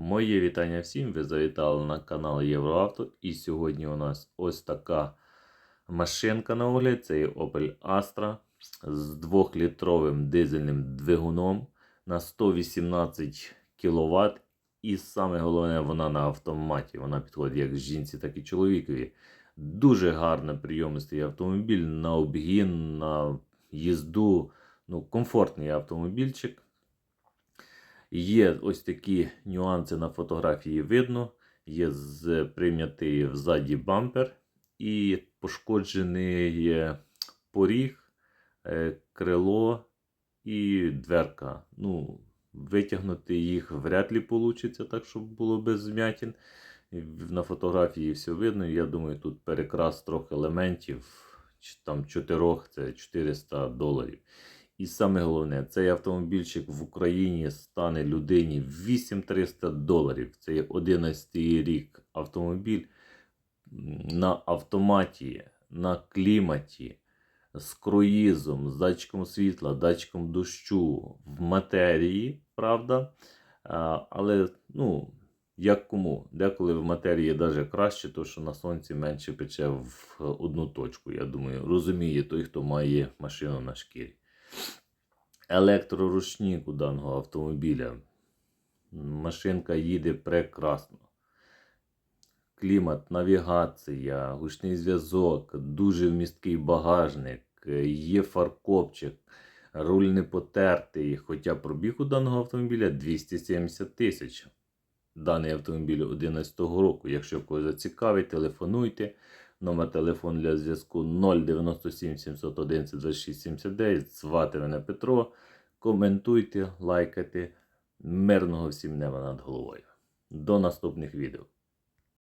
Моє вітання всім. Ви завітали на канал Євроавто. І сьогодні у нас ось така машинка на огляд. Це є Opel Astra з 2-літровим дизельним двигуном на 118 кВт. І саме головне, вона на автоматі. Вона підходить як жінці, так і чоловікові. Дуже гарний прийомистий автомобіль на обгін, на їзду. Ну, комфортний автомобільчик. Є ось такі нюанси на фотографії видно. Є прийнятий взаді бампер і пошкоджений поріг, е, крило і дверка. Ну, витягнути їх вряд ли вийде, так щоб було без змятин. На фотографії все видно. Я думаю, тут перекрас трьох елементів, там чотирьох, це 400 доларів. І саме головне, цей автомобільчик в Україні стане людині 8300 доларів. Це є 11 рік автомобіль на автоматі, на кліматі, з круїзом, з датчиком світла, датчиком дощу, в матерії, правда. Але, ну, як кому? Деколи в матерії навіть краще, то що на сонці менше пече в одну точку. Я думаю, розуміє той, хто має машину на шкірі електроручник у даного автомобіля. Машинка їде прекрасно. Клімат, навігація, гучний зв'язок, дуже вмісткий багажник, є фаркопчик, руль не потертий. Хоча пробіг у даного автомобіля 270 тисяч. Даний автомобіль 2011 року. Якщо когось зацікавить, телефонуйте. Номер телефону для зв'язку 097 711 26 79. Звати мене Петро. Коментуйте, лайкайте. Мирного всім неба над головою. До наступних відео.